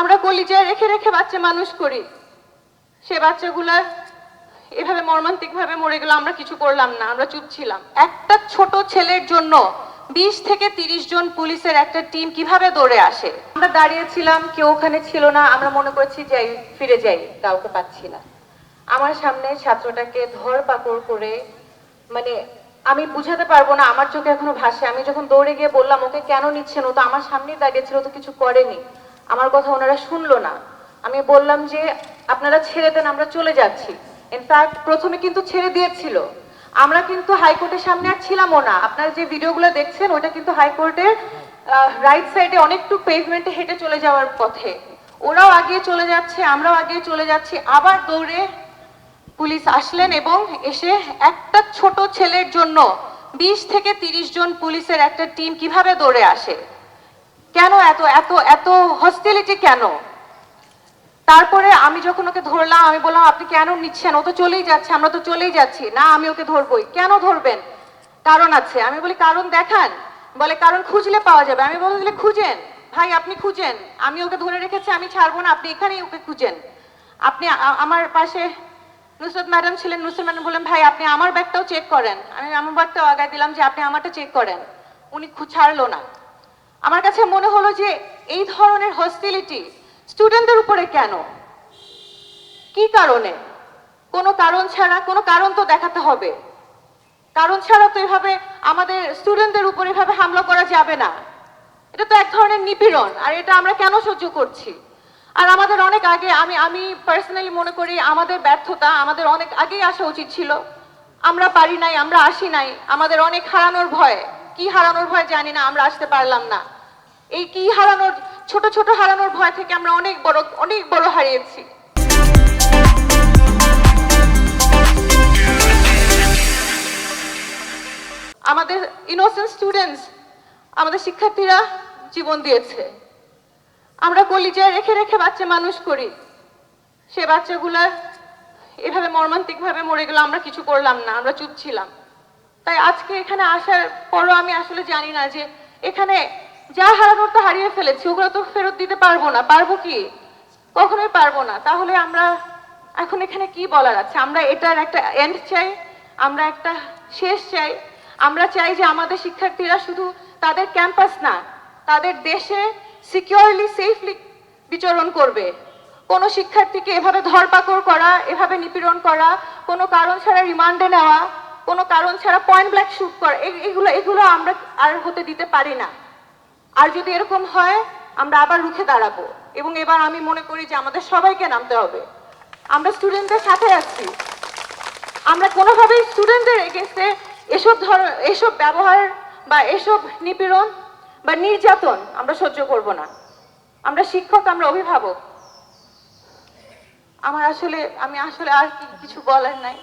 আমরা কলিজায় রেখে রেখে বাচ্চা মানুষ করি। সে বাচ্চাগুলা এভাবে মর্মান্তিক ভাবে মরে গেল, আমরা কিছু করলাম না, আমরা চুপ ছিলাম। একটা ছোট ছেলের জন্য বিশ থেকে তিরিশ জন পুলিশের একটা টিম কীভাবে দৌড়ে আসে? আমরা দাঁড়িয়েছিলাম কেউ ওখানে ছিল না, আমরা মনে করছি যাই, ফিরে যাই, কাউকে পাচ্ছি না। আমার সামনে ছাত্রটাকে ধর পাকড় করে মানে আমি বুঝাতে পারব না, আমার চোখে এখনও ভাসে। আমি যখন দৌড়ে গিয়ে বললাম, ওকে কেন নিচ্ছেন? ও তো আমার সামনেই দাঁড়িয়েছিল তো কিছু করেনি। আমার কথা ওনারা শুনলো না। আমি বললাম যে, আপনারা ছেড়ে দেন, আমরা চলে যাচ্ছি। ইনফ্যাক্ট প্রথমে কিন্তু ছেড়ে দিয়েছিল। আমরা কিন্তু হাইকোর্টের সামনে আর ছিলামও না। আপনারা যে ভিডিওগুলো দেখছেন, ওটা কিন্তু হাইকোর্টের রাইট সাইডে অনেকটু পেভমেন্টে হেঁটে চলে যাওয়ার পথে। ওরাও আগিয়ে চলে যাচ্ছে, আমরাও আগিয়ে চলে যাচ্ছি। আবার দৌড়ে পুলিশ আসলেন এবং এসে একটা ছোট ছেলের জন্য বিশ থেকে তিরিশ জন পুলিশের একটা টিম কীভাবে দৌড়ে আসে? কেন এত এত এত হস্টিলিটি কেন? তারপরে আমি যখন ওকে ধরলাম, আমি বললাম, আপনি কেন নিচ্ছেন? ও তো চলেই যাচ্ছে, আমরা তো চলেই যাচ্ছি। না, আমি ওকে ধরবই। কেন ধরবেন? কারণ আছে। আমি বলি, কারণ দেখান। বলে, কারণ খুঁজলে পাওয়া যাবে। আমি বলি খুঁজেন। ভাই, আপনি খুঁজেন। আমি ওকে ধরে রেখেছি, আমি ছাড়বো না। আপনি এখানেই ওকে খুঁজেন। আপনি আমার পাশে নুসরত ম্যাডাম ছিলেন, নুসরত ম্যাডাম বললেন, ভাই, আপনি আমার ব্যাগটাও চেক করেন। আমি আমার ব্যাগটাও আগায় দিলাম যে, আপনি আমারটা চেক করেন। উনি ছাড়লো না। আমার কাছে মনে হলো যে এই ধরনের হস্টিলিটি স্টুডেন্টদের উপরে কেন? কি কারণে? কোনো কারণ ছাড়া, কোনো কারণ তো দেখাতে হবে। কারণ ছাড়া তো এভাবে আমাদের স্টুডেন্টদের উপর এভাবে হামলা করা যাবে না। এটা তো এক ধরনের নিপীড়ন, আর এটা আমরা কেন সহ্য করছি? আর আমাদের অনেক আগে আমি আমি পার্সোনালি মনে করি আমাদের ব্যর্থতা আমাদের অনেক আগেই আসা উচিত ছিল। আমরা পারি নাই, আমরা আসি নাই, আমাদের অনেক হারানোর ভয়। কি হারানোর ভয় জানি না, আমরা আসতে পারলাম না। এই কি হারানোর, ছোট ছোট হারানোর ভয় থেকে আমরা অনেক বড় অনেক বড় হারিয়েছি। আমাদের ইনোসেন্ট স্টুডেন্টস আমাদের শিক্ষার্থীরা জীবন দিয়েছে। আমরা কলিজায় রেখে রেখে বাচ্চা মানুষ করি। সে বাচ্চাগুলা এভাবে মর্মান্তিকভাবে মরে গেল, আমরা কিছু করলাম না, আমরা চুপ ছিলাম। তাই আজকে এখানে আসার পরও আমি আসলে জানি না যে এখানে যা হারানোর তো হারিয়ে ফেলেছি, ওগুলো তো ফেরত দিতে পারব না। পারব কি? কখনোই পারব না। তাহলে আমরা এখন এখানে কি বলার আছে? আমরা এটার একটা এন্ড চাই, আমরা একটা শেষ চাই। আমরা চাই যে আমাদের শিক্ষার্থীরা শুধু তাদের ক্যাম্পাস না, তাদের দেশে সিকিউরলি সেফলি বিচরণ করবে। কোনো শিক্ষার্থীকে এভাবে ধরপাকড় করা, এভাবে নিপীড়ন করা, কোনো কারণ ছাড়া রিমান্ডে নেওয়া কোনো কারণ ছাড়া পয়েন্ট ব্ল্যাক শুট করা এগুলো এগুলো আমরা আর হতে দিতে পারি না। আর যদি এরকম হয়, আমরা আবার রুখে দাঁড়াবো। এবং এবার আমি মনে করি যে আমাদের সবাইকে নামতে হবে। আমরা স্টুডেন্টদের সাথে আছি। আমরা কোনোভাবেই স্টুডেন্টদের এগেনস্টে এসব ধর, এসব ব্যবহার বা এসব নিপীড়ন বা নির্যাতন আমরা সহ্য করব না। আমরা শিক্ষক, আমরা অভিভাবক। আমার আসলে, আমি আসলে আর কিছু বলার নাই।